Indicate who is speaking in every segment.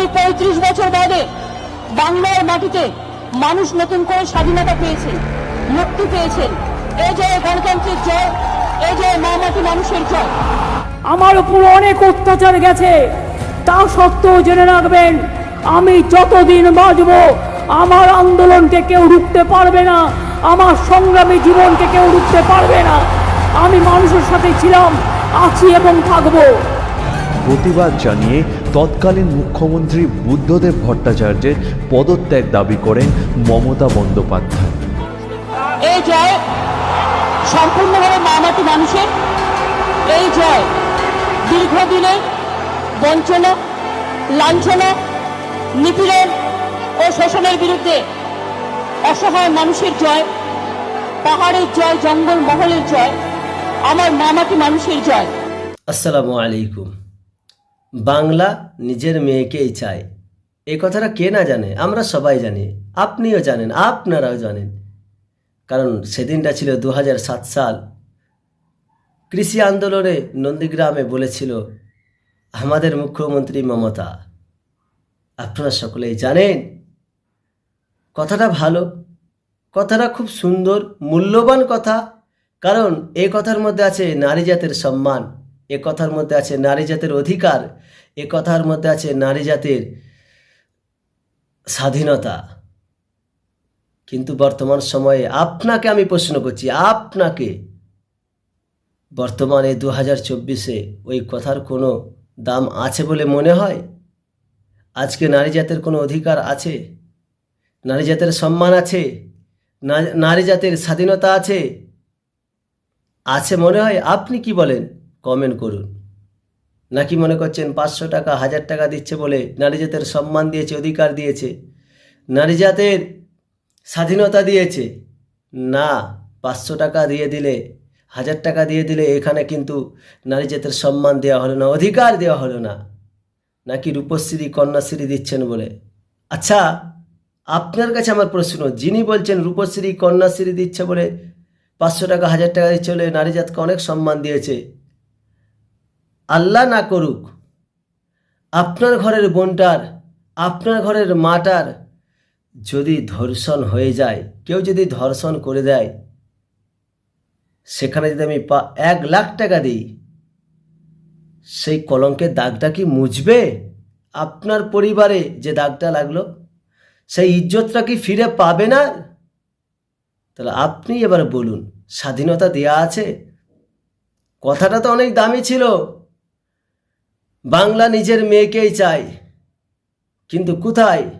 Speaker 1: করি পঁয়ত্রিশ বছর বাদে বাংলার মাটিতে মানুষ নতুন করে স্বাধীনতা পেয়েছেন মুক্তি পেয়েছেন এই যে গণতন্ত্রের জয় এই যে মা মাটি মানুষের জয়।
Speaker 2: আমার উপর অনেক অত্যাচার গেছে তা সত্ত্বেও জেনে রাখবেন আমি যতদিন বাঁচব আমার আন্দোলনকে কেউ রুখতে পারবে না আমার সংগ্রামী জীবনকে কেউ রুখতে পারবে না। আমি মানুষের সাথে ছিলাম আছি এবং থাকব।
Speaker 3: প্রতিবাদ জানিয়ে তৎকালীন মুখ্যমন্ত্রী বুদ্ধদেব ভট্টাচার্যের পদত্যাগ দাবি করেন মমতা বন্দ্যোপাধ্যায়।
Speaker 1: এই জয় সম্পূর্ণভাবে মামাটি মানুষের। এই জয় দীর্ঘদিনের বঞ্চনা লাঞ্ছনা নিপীড়ন ও শোষণের বিরুদ্ধে অসহায় মানুষের জয় পাহাড়ের জয় জঙ্গল মহলের জয় আমার মামাটি মানুষের জয়।
Speaker 4: আসসালামু আলাইকুম। বাংলা নিজের মেয়েকেই চায়। এই কথাটা কে না জানে, আমরা সবাই জানি। আপনিও জানেন, আপনারাও জানেন। কারণ সেদিনটা ছিল দু হাজার সাত সাল। কৃষি আন্দোলনে নন্দীগ্রামে বলেছিল, আমাদের মুখ্যমন্ত্রী মমতা। আপনারা সকলেই জানেন। কথাটা ভালো, কথাটা খুব সুন্দর, মূল্যবান কথা। কারণ এই কথার মধ্যে আছে নারী জাতের সম্মান। এ কথার মধ্যে আছে নারী জাতের অধিকার, এ কথার মধ্যে আছে নারী জাতের স্বাধীনতা। কিন্তু বর্তমান সময়ে আপনাকে আমি প্রশ্ন করছি, আপনাকে বর্তমানে দু হাজার চব্বিশে ওই কথার কোনো দাম আছে বলে মনে হয়? আজকে নারী জাতের কোনো অধিকার আছে? নারী জাতের সম্মান আছে? নারী জাতের স্বাধীনতা আছে? আছে মনে হয়? আপনি কি বলেন? কমেন্ট করুন। নাকি মনে করছেন পাঁচশো টাকা, হাজার টাকা দিচ্ছে বলে নারী জাতের সম্মান দিয়েছে, অধিকার দিয়েছে? নারী জাতের স্বাধীনতা দিয়েছে? না, পাঁচশো টাকা দিয়ে দিলে, হাজার টাকা দিয়ে দিলে এখানে কিন্তু নারী জাতের সম্মান দেওয়া হলো না, অধিকার দেওয়া হলো না। নাকি রূপশ্রী, কন্যাশ্রী দিচ্ছেন বলে? আচ্ছা আপনার কাছে আমার প্রশ্ন, যিনি বলছেন রূপশ্রী, কন্যাশ্রী দিচ্ছে বলে পাঁচশো টাকা, হাজার টাকা দিচ্ছে বলে নারী জাতকে অনেক সম্মান দিয়েছে আল্লাহ না করুক, আপনার ঘরের বোনটার, আপনার ঘরের মাটার যদি ধর্ষণ হয়ে যায়, কেউ যদি ধর্ষণ করে দেয়, সেখানে যদি আমি পা এক লাখ টাকা দিই, সেই কলঙ্কের দাগটা কি মুছবে? আপনার পরিবারে যে দাগটা লাগল, সেই ইজ্জতটা কি ফিরে পাবে না? তাহলে আপনি এবার বলুন, স্বাধীনতা দেয়া আছে? কথাটা তো অনেক দামি ছিল। বাংলা নিজের মেয়েকেই চাই। কিন্তু কোথায়?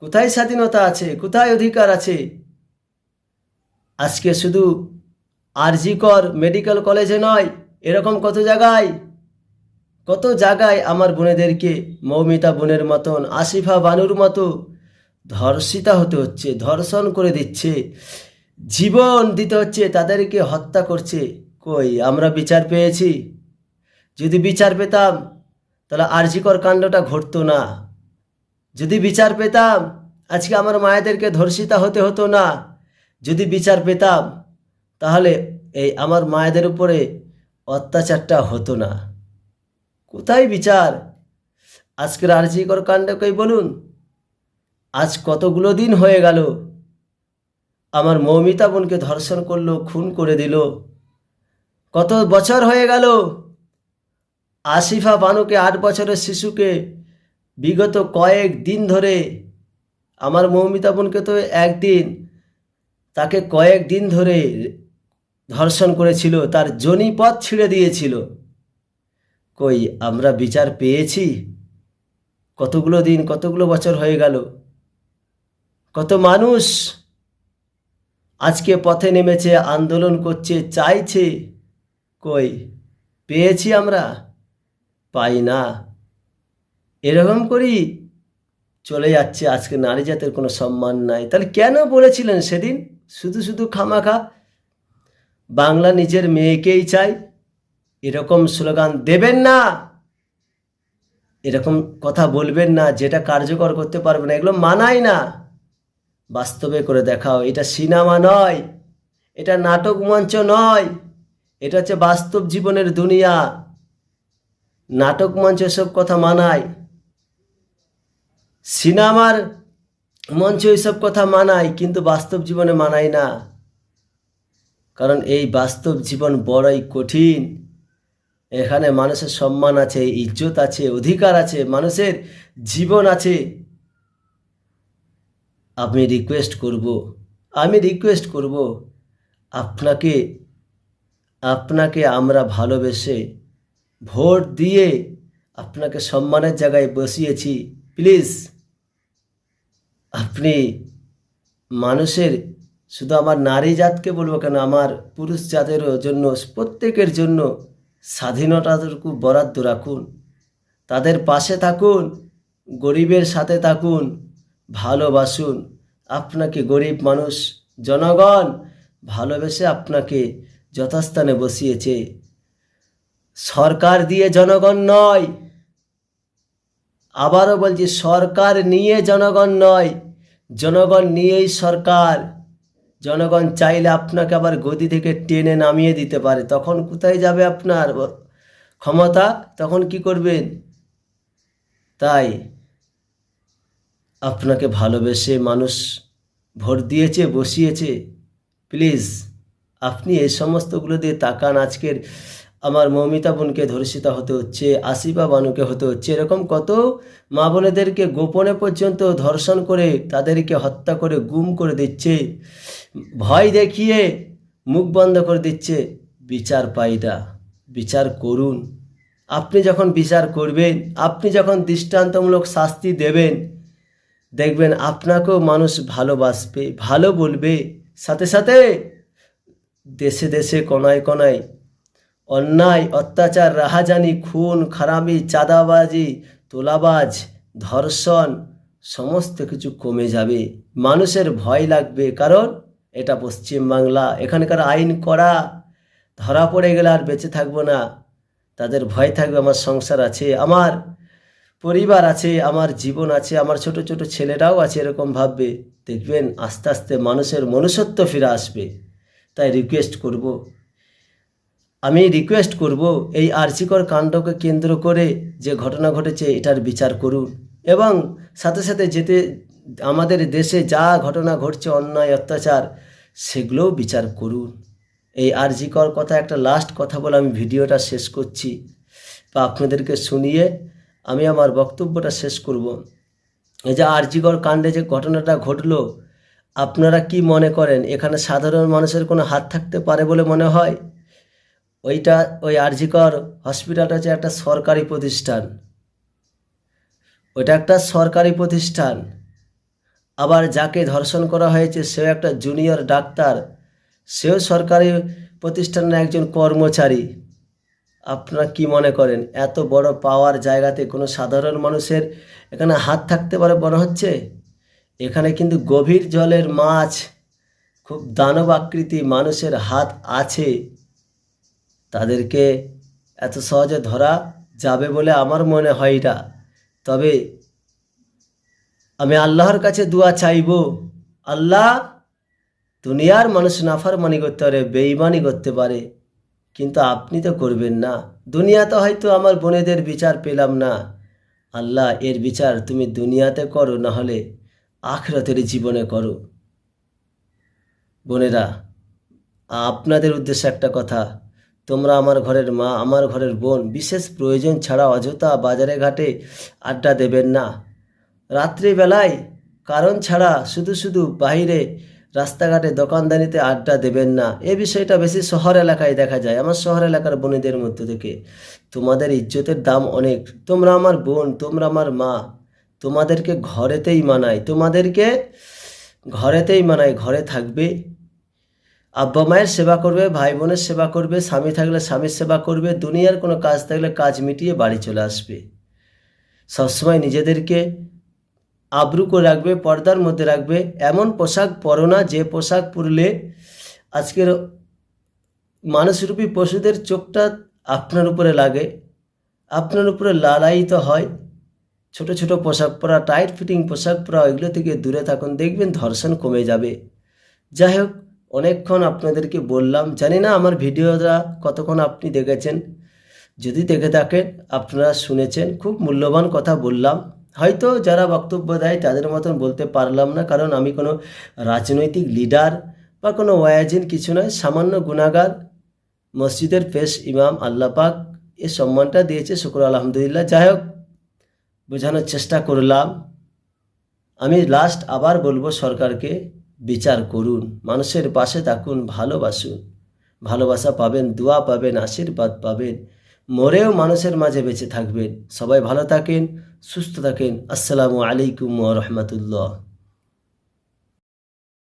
Speaker 4: কোথায় স্বাধীনতা আছে? কোথায় অধিকার আছে? আজকে শুধু আরজিকর মেডিকেল কলেজে নয়, এরকম কত জায়গায়? কত জায়গায় আমার বোনেদেরকে মৌমিতা বোনের মতন, আসিফা বানুর মতো ধর্ষিতা হতে হচ্ছে, ধর্ষণ করে দিচ্ছে, জীবন দিতে হচ্ছে, তাদেরকে হত্যা করছে। কই, আমরা বিচার পেয়েছি? যদি বিচার পেতাম, তাহলে আরজিকর কাণ্ডটা ঘটতো না। যদি বিচার পেতাম, আজকে আমার মায়েদেরকে ধর্ষিতা হতে হতো না। যদি বিচার পেতাম, তাহলে এই আমার মায়েদের উপরে অত্যাচারটা হতো না। কোথায় বিচার? আজকের আরজিকর কাণ্ডকেই বলুন। আজ কতগুলো দিন হয়ে গেল। আমার মৌমিতা বোনকে ধর্ষণ করল, খুন করে দিল। কত বছর হয়ে গেল। আসিফা বানুকে আট বছরের শিশুকে বিগত কয়েক দিন ধরে, আমার মৌমিতা বোনকে তো একদিন, তাকে কয়েক দিন ধরে ধর্ষণ করেছিল, তার জনিপথ ছিঁড়ে দিয়েছিল। কই, আমরা বিচার পেয়েছি? কতগুলো দিন, কতগুলো বছর হয়ে গেল? কত মানুষ আজকে পথে নেমেছে, আন্দোলন করছে, চাইছে, কই, পেয়েছি আমরা? পাই না। এরকম করি চলে যাচ্ছে। আজকে নারী জাতের কোনো সম্মান নাই। তাহলে কেন বলেছিলেন সেদিন? শুধু শুধু খামাখা। বাংলা নিজের মেয়েকেই চাই। এরকম স্লোগান দেবেন না। এরকম কথা বলবেন না। যেটা কার্যকর করতে পারবে না। এগুলো মানায় না। বাস্তবে করে দেখাও। এটা সিনেমা নয়। এটা নাটক মঞ্চ নয়। এটা হচ্ছে বাস্তব জীবনের দুনিয়া। নাটক মঞ্চে সব কথা মানায়। সিনেমার মঞ্চ এইসব কথা মানায়, কিন্তু বাস্তব জীবনে মানায় না। কারণ এই বাস্তব জীবন বড়ই কঠিন। এখানে মানুষের সম্মান আছে, ইজ্জত আছে, অধিকার আছে, মানুষের জীবন আছে। আমি রিকোয়েস্ট করব, আমি রিকোয়েস্ট করব, আপনাকে আপনাকে আমরা ভালোবেসে ভোট দিয়ে আপনাকে সম্মানের জায়গায় বসিয়েছি। প্লিজ আপনি মানুষের, শুধু আমার নারী জাতকে বলব কেন, আমার পুরুষ জাতেরও জন্য, প্রত্যেকের জন্য স্বাধীনতাটুকু বরাদ্দ রাখুন। তাদের পাশে থাকুন, গরিবের সাথে থাকুন, ভালোবাসুন। আপনাকে গরিব মানুষ, জনগণ ভালোবেসে আপনাকে যথাস্থানে বসিয়েছে। সরকার দিয়ে জনগণ নয়। আবারও বলছি, সরকার নিয়ে জনগণ নয়। জনগণ নিয়েই সরকার। জনগণ চাইলে আপনাকে আবার গদি থেকে টেনে নামিয়ে দিতে পারে। তখন কোথায় যাবে আপনার ক্ষমতা? তখন কি করবেন? তাই আপনাকে ভালোবেসে মানুষ ভোট দিয়েছে, বসিয়েছে। প্লিজ, আপনি এই সমস্তগুলো দিয়ে তাকান আজকের আমার মৌমিতা বোনকে ধর্ষিতা হতে হচ্ছে, আসিফা বানুকে হতে হচ্ছে, এরকম কত মা বোনেদেরকে গোপনে পর্যন্ত ধর্ষণ করে তাদেরকে হত্যা করে গুম করে দিচ্ছে, ভয় দেখিয়ে মুখ বন্ধ করে দিচ্ছে। বিচার পাইটা বিচার করুন। আপনি যখন বিচার করবেন, আপনি যখন দৃষ্টান্তমূলক শাস্তি দেবেন, দেখবেন আপনাকেও মানুষ ভালোবাসবে, ভালো বলবে। সাথে সাথে দেশে দেশে কোনায় কোনায় অন্যায়, অত্যাচার, রাহাজানি, খুন খারামি চাঁদাবাজি, তোলাবাজ, ধর্ষণ, সমস্ত কিছু কমে যাবে। মানুষের ভয় লাগবে, কারণ এটা পশ্চিমবাংলা। এখানকার আইন করা ধরা পড়ে গেলে আর বেঁচে থাকব না। তাদের ভয় থাকবে, আমার সংসার আছে, আমার পরিবার আছে, আমার জীবন আছে, আমার ছোট ছোট ছেলেরাও আছে, এরকম ভাববে। দেখবেন, আস্তে আস্তে মানুষের মনুষ্যত্ব ফিরে আসবে। তাই রিকোয়েস্ট করব আমি রিকোয়েস্ট করব এই আর্চিকর কাণ্ডকে কেন্দ্র করে যে ঘটনা ঘটেছে এটার বিচার করুন। এবং সাথে সাথে যেতে আমাদের দেশে যা ঘটনা ঘটছে, অন্যায়, অত্যাচার, সেগুলোও বিচার করুন। এই আরজিকর কথা একটা লাস্ট কথা বলে আমি ভিডিওটা শেষ করছি। বা আপনাদেরকে শুনিয়ে আমি আমার বক্তব্যটা শেষ করব। এই যে আরজিকর কাণ্ডে যে ঘটনাটা ঘটলো, আপনারা কি মনে করেন? এখানে সাধারণ মানুষের কোনো হাত থাকতে পারে বলে মনে হয়? ওইটা ওই আরজিকর হসপিটালটা হচ্ছে একটা সরকারি প্রতিষ্ঠান। ওইটা একটা সরকারি প্রতিষ্ঠান। আবার যাকে ধর্ষণ করা হয়েছে, সেও একটা জুনিয়র ডাক্তার। সেও সরকারি প্রতিষ্ঠানের একজন কর্মচারী। আপনারা কি মনে করেন? এত বড় পাওয়ার জায়গাতে কোনো সাধারণ মানুষের এখানে হাত থাকতে পারে মনে হচ্ছে? এখানে কিন্তু গভীর জলের মাছ, খুব দানব আকৃতি মানুষের হাত আছে। তাদেরকে এত সহজে ধরা যাবে বলে আমার মনে হয় না। তবে আমি আল্লাহর কাছে দোয়া চাইব, আল্লাহ দুনিয়ার মানুষ নাফারমানি করতে পারে বেইমানি করতে পারে, কিন্তু আপনি তো করবেন না। দুনিয়াতে হয়তো আমার বোনেদের বিচার পেলাম না। আল্লাহ, এর বিচার তুমি দুনিয়াতে করো না হলে আখরাতের জীবনে করো। বোনেরা, আপনাদের উদ্দেশ্যে একটা কথা তোমরা আমার ঘরের মা, আমার ঘরের বোন, বিশেষ প্রয়োজন ছাড়া অযথা বাজারে ঘাটে আড্ডা দেবেন না। রাত্রিবেলায় কারণ ছাড়া শুধু শুধু বাইরে রাস্তাঘাটে দোকানদারিতে আড্ডা দেবেন না। এ বিষয়টা বেশি শহর এলাকায় দেখা যায়। আমার শহর এলাকার বোনেদের মধ্যে থেকে। তোমাদের ইজ্জতের দাম অনেক। তোমরা আমার বোন, তোমরা আমার মা। তোমাদেরকে ঘরেতেই মানায়। তোমাদেরকে ঘরেতেই মানায়। ঘরে থাকবে আব্বা মায়ের সেবা করবে, ভাই বোনের সেবা করবে, স্বামী থাকলে স্বামীর সেবা করবে, দুনিয়ার কোনো কাজ থাকলে কাজ মিটিয়ে বাড়ি চলে আসবে। সবসময় নিজেদেরকে আবরু করে রাখবে, পর্দার মধ্যে রাখবে। এমন পোশাক পরো না, যে পোশাক পরলে আজকের মানুষরূপী পশুদের চোখটা আপনার উপরে লাগে। আপনার উপরে লালায়িত হয়। ছোট ছোট পোশাক পরা, টাইট ফিটিং পোশাক পরা, ওইগুলো থেকে দূরে থাকুন, দেখবেন ধর্ষণ কমে যাবে। যাই হোক অনেকক্ষণ আপনাদেরকে বললাম, জানি না আমার ভিডিওটা কতক্ষণ আপনি দেখেছেন। যদি দেখে থাকেন, আপনারা শুনেছেন, খুব মূল্যবান কথা বললাম। হয়তো যারা বক্তব্য দেয়, তাদের মতন বলতে পারলাম না, কারণ আমি কোনো রাজনৈতিক লিডার বা কোনো ওয়াজিন কিছু নয়, সামান্য গুণাগার। মসজিদের পেশ ইমাম আল্লাহ পাক এ সম্মানটা দিয়েছে, শুক্র আলহামদুলিল্লাহ। যাই হোক, বোঝানোর চেষ্টা করলাম। আমি লাস্ট আবার বলব সরকারকে বিচার করুন, মানুষের পাশে থাকুন, ভালোবাসুন। ভালোবাসা পাবেন, দোয়া পাবেন, আশীর্বাদ পাবেন। মরেও মানুষের মাঝে বেঁচে থাকবেন। সবাই ভালো থাকেন, সুস্থ থাকেন। আসসালামু আলাইকুম রহমতুল্লাহ।